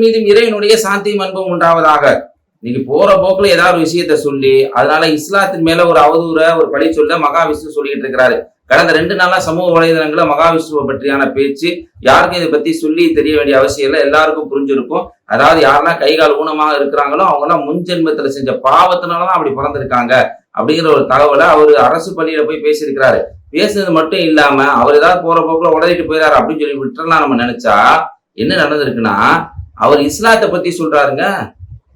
அனைவர் மீதும் இறைவனுடைய சாந்தியும் அன்பும் உண்டாவதாக. நீங்க போற போக்குல ஏதாவது ஒரு விஷயத்த சொல்லி அதனால இஸ்லாத்தின் மேல ஒரு அவதூற ஒரு பழி சொல்ல மகாவிஷ்ணு சொல்லிட்டு இருக்கிறாரு. கடந்த ரெண்டு நாளா சமூக வலைதளங்கள மகாவிஷ்ணுவை பற்றியான பேச்சு யாருக்கும் இதை பத்தி சொல்லி தெரிய வேண்டிய அவசியம் இல்லை எல்லாருக்கும் புரிஞ்சிருக்கும். அதாவது யாரெல்லாம் கை கால் ஊனமாக இருக்கிறாங்களோ அவங்க எல்லாம் முன்ஜென்மத்துல செஞ்ச பாவத்தினாலதான் அப்படி பிறந்திருக்காங்க அப்படிங்கிற ஒரு தகவலை அவர் அரசு பள்ளியில போய் பேசியிருக்கிறாரு. பேசுனது மட்டும் இல்லாம அவர் ஏதாவது போற போக்குல உடலிட்டு போயிடாரு அப்படின்னு சொல்லி விட்டுறலாம் நம்ம நினைச்சா என்ன நடந்திருக்குன்னா அவர் இஸ்லாத்தை பத்தி சொல்றாருங்க.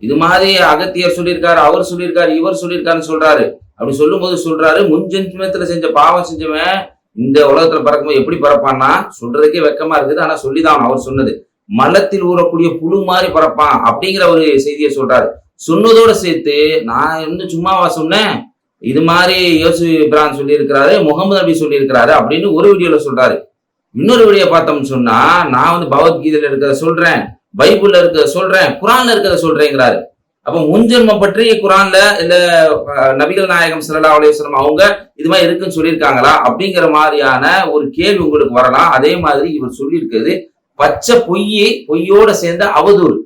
இது மாதிரி அகத்தியர் சொல்லியிருக்காரு அவர் சொல்லியிருக்காரு இவர் சொல்லியிருக்காருன்னு சொல்றாரு. அப்படி சொல்லும்போது சொல்றாரு முன் ஜென்மத்துல செஞ்ச பாவம் செஞ்சவன் இந்த உலகத்துல பறக்கும்போது எப்படி பறப்பான்னா சொல்றதுக்கே வெக்கமா இருக்குது ஆனா சொல்லிதான் அவர் சொன்னது. மலத்தில் ஊறக்கூடிய புழு மாதிரி பறப்பான் அப்படிங்கிற ஒரு செய்தியை சொல்றாரு. சொன்னதோட சேர்த்து நான் இன்னும் சும்மாவா சொன்னேன்? இது மாதிரி யோசு பிரான் சொல்லியிருக்கிறாரு முகமது நபி சொல்லியிருக்கிறாரு அப்படின்னு ஒரு வீடியோல சொல்றாரு. இன்னொரு வீடியோ பார்த்தோம்னு சொன்னா நான் வந்து பகவத்கீதையில இருக்கிறத சொல்றேன். பைபிள்ல இருக்கிறத சொல்றேன் குரான்ல இருக்கிறத சொல்றேங்கிறாரு. அப்ப முன்ஜென்மம் பற்றி குரான்ல இந்த நபிகள் நாயகம் ஸல்லல்லாஹு அலைஹி அவங்க இது மாதிரி இருக்குன்னு சொல்லியிருக்காங்களா? அப்படிங்கிற மாதிரியான ஒரு கேள்வி உங்களுக்கு வரலாம். அதே மாதிரி இவர் சொல்லியிருக்கிறது பச்சை பொய்யை பொய்யோட சேர்ந்த அவதூறு.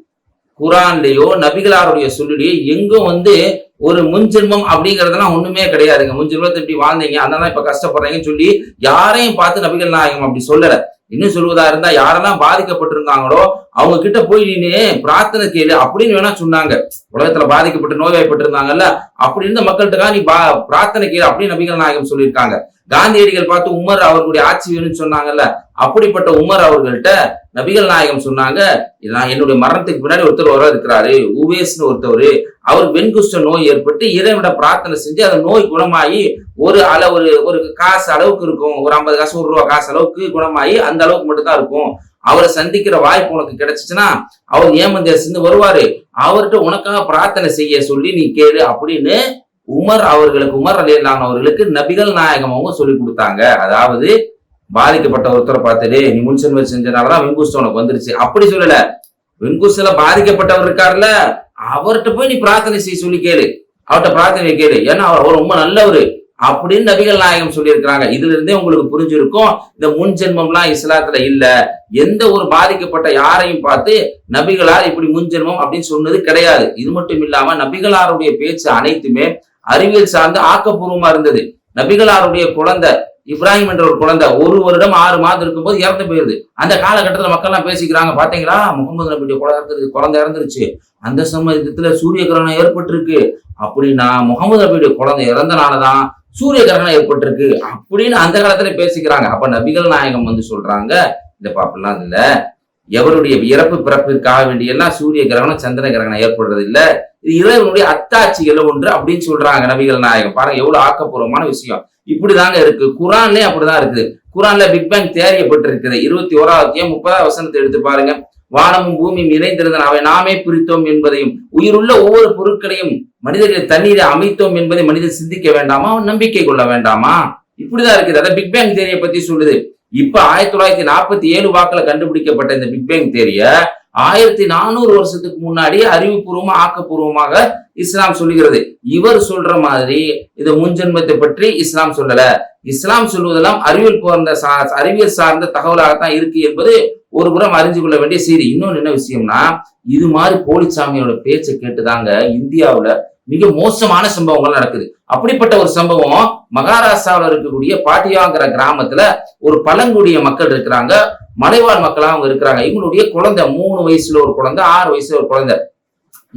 குரான்லயோ நபிகளாருடைய சொல்லிலேயோ எங்கும் வந்து ஒரு முன்ஜென்மம் அப்படிங்கறதெல்லாம் ஒண்ணுமே கிடையாதுங்க. முன்ஜென்மத்தை இப்படி வாழ்ந்தீங்க அதனால இப்ப கஷ்டப்படுறீங்கன்னு சொல்லி யாரையும் பார்த்து நபிகள் நாயகம் அப்படி சொல்லல. இன்னும் சொல்வதா இருந்தா யாரெல்லாம் பாதிக்கப்பட்டிருந்தாங்களோ அவங்க கிட்ட போய் நீனு பிரார்த்தனை கேளு அப்படின்னு வேணா சொன்னாங்க. உலகத்துல பாதிக்கப்பட்டு நோய்வாய்ப்பட்டிருந்தாங்கல்ல அப்படி இருந்த மக்கள்கிட்ட நீ பா பிரார்த்தனை கேளு அப்படின்னு நபிகள் நாயகம் சொல்லியிருக்காங்க. காந்தியடிகள் பார்த்து உமர் அவர்களுடைய ஆட்சி வேணும்னு சொன்னாங்கல்ல அப்படிப்பட்ட உமர் அவர்கள்ட்ட நபிகள் நாயகம் சொன்னாங்க நான் என்னுடைய மரணத்துக்கு பின்னாடி ஒருத்தர் வர இருக்கிறாரு உவேஸ்னு ஒருத்தவர் அவர் வெண்குஷ்ட நோய் ஏற்பட்டு இறைவிட பிரார்த்தனை செஞ்சு அந்த நோய் குணமாகி ஒரு அள ஒரு ஒரு காசு அளவுக்கு இருக்கும். ஒரு ஐம்பது காசு ஒரு ரூபா காசு அளவுக்கு குணமாகி அந்த அளவுக்கு மட்டும்தான் இருக்கும். அவரை சந்திக்கிற வாய்ப்பு உனக்கு கிடைச்சிச்சுன்னா அவர் ஏமந்தேசிந்து வருவாரு. அவர்கிட்ட உனக்காக பிரார்த்தனை செய்ய சொல்லி நீ கேளு அப்படின்னு உமர் அவர்களுக்கு உமர் அலியல்லான் அவர்களுக்கு நபிகள் நாயகம் அவங்க சொல்லி கொடுத்தாங்க. அதாவது பாதிக்கப்பட்ட ஒருத்தரை பார்த்துட்டு நீ முன்சென்மை செஞ்சனாலதான் வெங்குஸ்து உனக்கு வந்துருச்சு. அப்படி சொல்லல. வெங்குஸ்துல பாதிக்கப்பட்டவர் இருக்காருல்ல அவர்கிட்ட போய் நீ பிரார்த்தனை செய்ய சொல்லி கேளு. அவர்கிட்ட பிரார்த்தனை கேளு. ஏன்னா அவர் அவர் ரொம்ப நல்லவர். அப்படின்னு நபிகள் நாயகம் சொல்லியிருக்கிறாங்க. இதுல இருந்தே உங்களுக்கு புரிஞ்சிருக்கும். இந்த முன் ஜென்மம்லாம் இஸ்லாத்துல இல்ல. எந்த ஒரு பாதிக்கப்பட்ட யாரையும் பார்த்து நபிகளார் இப்படி முன் ஜென்மம் அப்படின்னு சொன்னது கிடையாது. இது மட்டும் இல்லாம நபிகளாருடைய பேச்சு அனைத்துமே அறிவியல் சார்ந்து ஆக்கப்பூர்வமா இருந்தது. நபிகளாருடைய குழந்தை இப்ராஹிம் என்ற ஒரு குழந்தை ஒரு வருடம் ஆறு மாதம் இருக்கும்போது இறந்து போயிருது. அந்த காலகட்டத்தில் மக்கள்லாம் பேசிக்கிறாங்க பாத்தீங்களா? முகமது நபியுடைய குழந்தை இறந்துருக்கு குழந்தை இறந்துருச்சு. அந்த சமயத்துல சூரிய கிரகணம் ஏற்பட்டிருக்கு. அப்படின்னா முகமது நபியுடைய குழந்தை இறந்தனாலதான் சூரிய கிரகணம் ஏற்பட்டிருக்கு அப்படின்னு அந்த காலத்துல பேசிக்கிறாங்க. அப்ப நபிகள் நாயகம் வந்து சொல்றாங்க இந்த பாப்பெல்லாம் இல்ல. எவருடைய இறப்பு பிறப்பிற்காக வேண்டியெல்லாம் சூரிய கிரகணம் சந்திர கிரகணம் ஏற்படுறது இல்லை இது இறைவனுடைய அத்தாட்சிகள் ஒன்று அப்படின்னு சொல்றாங்க நபிகள் நாயகம். பாருங்க எவ்வளவு ஆக்கப்பூர்வமான விஷயம். இப்படிதாங்க இருக்கு. குரான்லயே அப்படிதான் இருக்குது. குரான்ல பிக் பேங் இருபத்தி ஓராவத்திய முப்பதாவது வசனத்தை எடுத்து பாருங்க. வானமும் பூமியும் இணைந்திருந்தன. அவை நாமே பிரித்தோம் என்பதையும் உயிருள்ள ஒவ்வொரு பொருட்களையும் மனிதர்கள் தண்ணீரை அமைத்தோம் என்பதை மனிதன் சிந்திக்க வேண்டாமா? நம்பிக்கை கொள்ள வேண்டாமா? இப்படிதான் இருக்குது. அதை பிக் பேங் தேரியை பத்தி சொல்லுது. இப்ப ஆயிரத்தி தொள்ளாயிரத்தி நாற்பத்தி ஏழு வாக்குல கண்டுபிடிக்கப்பட்ட இந்த பிக் பேங் தேரிய ஆயிரத்தி நானூறு வருஷத்துக்கு முன்னாடி அறிவுபூர்வமா ஆக்கப்பூர்வமாக இஸ்லாம் சொல்லுகிறது. இவர் சொல்ற மாதிரி இந்த முன்ஜென்மத்தை பற்றி இஸ்லாம் சொல்லல. இஸ்லாம் சொல்வதெல்லாம் அறிவியல் போர்ந்த சா- அறிவியல் சார்ந்த தகவலாகத்தான் இருக்கு என்பது ஒரு புறம் அறிஞ்சு கொள்ள வேண்டிய செய்தி. இன்னொன்று என்ன விஷயம்னா இது மாதிரி போலிச்சாமியோட பேச்சை கேட்டுதாங்க இந்தியாவுல மிக மோசமான சம்பவங்கள் நடக்குது. அப்படிப்பட்ட ஒரு சம்பவம் மகாராஷ்டிராவில் இருக்கக்கூடிய பாட்டியாங்கிற கிராமத்துல ஒரு பழங்குடிய மக்கள் இருக்கிறாங்க. மலைவாழ் மக்களாக அவங்க இருக்கிறாங்க. இவங்களுடைய குழந்தை மூணு வயசுல ஒரு குழந்தை ஆறு வயசுல ஒரு குழந்தை.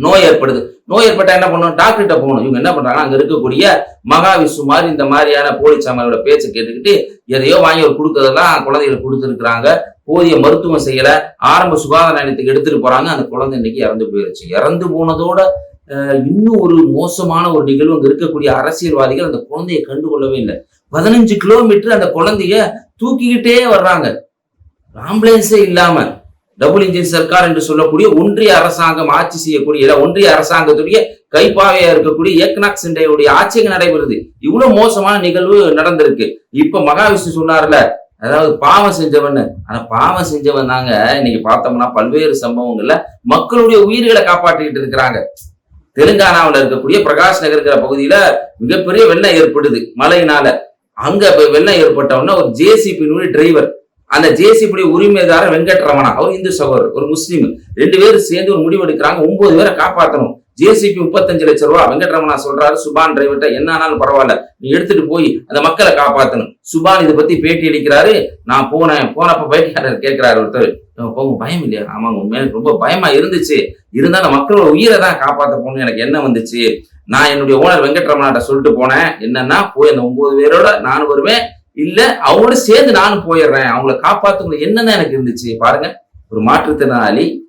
நோய் ஏற்படுது. நோய் ஏற்பட்டா என்ன பண்ணணும்? டாக்டர்கிட்ட போகணும். இவங்க என்ன பண்றாங்க அங்க இருக்கக்கூடிய மகாவிஷ்ணு மாதிரி இந்த மாதிரியான போலிச்சாமியோட பேச்சை கேட்டுக்கிட்டு எதையோ வாங்கி ஒரு கொடுக்கறதெல்லாம் குழந்தைகளுக்கு கொடுத்துருக்குறாங்க. போதிய மருத்துவம் செய்யல. ஆரம்ப சுகாதார நிலையத்துக்கு எடுத்துட்டு போறாங்க. அந்த குழந்தை இன்னைக்கு இறந்து போயிருச்சு. இறந்து போனதோட இன்னும் ஒரு மோசமான ஒரு நிகழ்வு அங்க இருக்கக்கூடிய அரசியல்வாதிகள் அந்த குழந்தையை கண்டுகொள்ளவே இல்லை. பதினஞ்சு கிலோமீட்டர் அந்த குழந்தைய தூக்கிக்கிட்டே வர்றாங்க. ஆம்புலன்ஸே இல்லாம டபுள் இன்ஜின் சர்க்கார் என்று சொல்லக்கூடிய ஒன்றிய அரசாங்கம் ஆட்சி செய்யக்கூடிய ஒன்றிய அரசாங்கத்துடைய கைப்பாவையா இருக்கக்கூடிய ஏக்நாத் சிண்டையுடைய ஆட்சிங்க நடைபெறுது. இவ்வளவு மோசமான நிகழ்வு நடந்திருக்கு. இப்ப மகாவிஷ்ணு சொன்னார்ல அதாவது பாவம் செஞ்சவன் ஆனா பாவம் செஞ்சவன் தாங்க. இன்னைக்கு பார்த்தோம்னா பல்வேறு சம்பவங்கள்ல மக்களுடைய உயிர்களை காப்பாற்றிக்கிட்டு இருக்கிறாங்க. தெலுங்கானாவில் இருக்கக்கூடிய பிரகாஷ் நகர்ங்கிற பகுதியில மிகப்பெரிய வெள்ளம் ஏற்படுது மழையினால. அங்க வெள்ளம் ஏற்பட்டவொன்னே ஒரு ஜேசிபியினுடைய டிரைவர் அந்த ஜேசிபுடைய உரிமைதாரர் வெங்கட்ரமணா. அவர் இந்து சகோதரர் ஒரு முஸ்லீம். ரெண்டு பேரும் சேர்ந்து ஒரு முடிவு எடுக்கிறாங்க ஒன்பது பேரை காப்பாற்றணும் ஜேசிபி முப்பத்தஞ்சு லட்சம் ரூபா வெங்கட்ரமணா சொல்றாரு. சுபான் டிரைவர்கிட்ட என்ன ஆனாலும் பரவாயில்ல. நீ எடுத்துட்டு போய் அந்த மக்களை காப்பாற்றணும் சுபான் இதை பத்தி பேட்டி அளிக்கிறாரு. நான் போனேன் போனப்ப பைக்காரர் கேட்கிறாரு ஒருத்தர். போகும் போங்க பயம் இல்லையா? ஆமாங்க உண்மையா ரொம்ப பயமா இருந்துச்சு. இருந்தாலும் மக்களோட உயிரை தான் காப்பாற்ற போகணும் எனக்கு என்ன வந்துச்சு. நான் என்னுடைய ஓனர் வெங்கட்ரமணாட்ட சொல்லிட்டு போனேன். என்னன்னா போய் அந்த ஒன்பது பேரோட நானும் வருவேன். இல்ல அவங்களோட சேர்ந்து நானும் போயிடுறேன். அவங்கள காப்பாத்துங்க. என்னதான் எனக்கு இருந்துச்சு? பாருங்க. ஒரு மாற்றுத்திறனாளி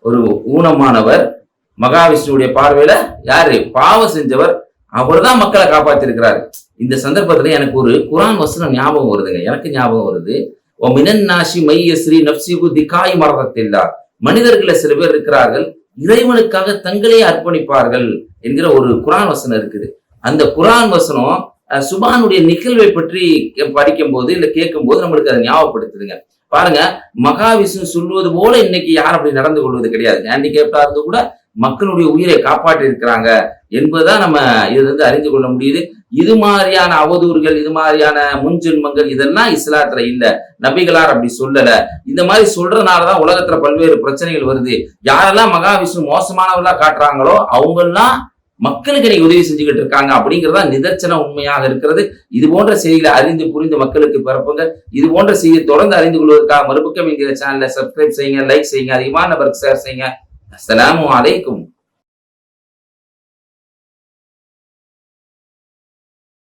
ஒரு ஊனமானவர் மகாவிஷ்ணுவுடைய பார்வையில யாரு? பாவம் செஞ்சவர். அவர் தான் மக்களை காப்பாத்திருக்கிறாரு. இந்த சந்தர்ப்பத்துல எனக்கு ஒரு குரான் வசனம் ஞாபகம் வருதுங்க. எனக்கு ஞாபகம் வருது. ஓ மினன் நாஷி மைய ஸ்ரீ நப்சிகு திகாய் மரணத்தில்லா மனிதர்களை சில பேர் இருக்கிறார்கள். இறைவனுக்காக தங்களே அர்ப்பணிப்பார்கள் என்கிற ஒரு குரான் வசனம் இருக்குது. அந்த குரான் வசனம் சுபானுடைய நிகழ்வை பற்றி படிக்கும்போது இல்லை கேட்கும்போது கேட்கும் போது நம்மளுக்கு அதை ஞாபகப்படுத்துதுங்க. பாருங்க மகாவிஷ்ணு சொல்வது போல இன்னைக்கு யாரும் அப்படி நடந்து கொள்வது கிடையாது ஹேண்டிகேப்டா இருந்து கூட மக்களுடைய உயிரை காப்பாற்றி இருக்கிறாங்க என்பதுதான் நம்ம இதுல இருந்து அறிந்து கொள்ள முடியுது. இது மாதிரியான அவதூறுகள் இது மாதிரியான முன்ஜென்மங்கள் இதெல்லாம் இஸ்லாத்துல இல்ல. நபிகளார் அப்படி சொல்லல. இந்த மாதிரி சொல்றதுனாலதான் உலகத்துல பல்வேறு பிரச்சனைகள் வருது. யாரெல்லாம் மகாவிஷ்ணு மோசமானவர்களா காட்டுறாங்களோ அவங்கெல்லாம் மக்களுக்கு இன்னைக்கு உதவி செஞ்சுக்கிட்டு இருக்காங்க அப்படிங்கறதா நிதர்சன உண்மையாக இருக்கிறது. இது போன்ற செய்திகளை அறிந்து புரிந்து மக்களுக்கு பரப்புங்க இது போன்ற செய்தியை தொடர்ந்து அறிந்து கொள்வதற்காக மறுபக்கம் என்கிற சேனலை சப்ஸ்கிரைப் செய்யுங்க லைக் செய்யுங்க அதிகமான நபருக்கு ஷேர் செய்யுங்க. அஸ்லாம் அலைக்கும்.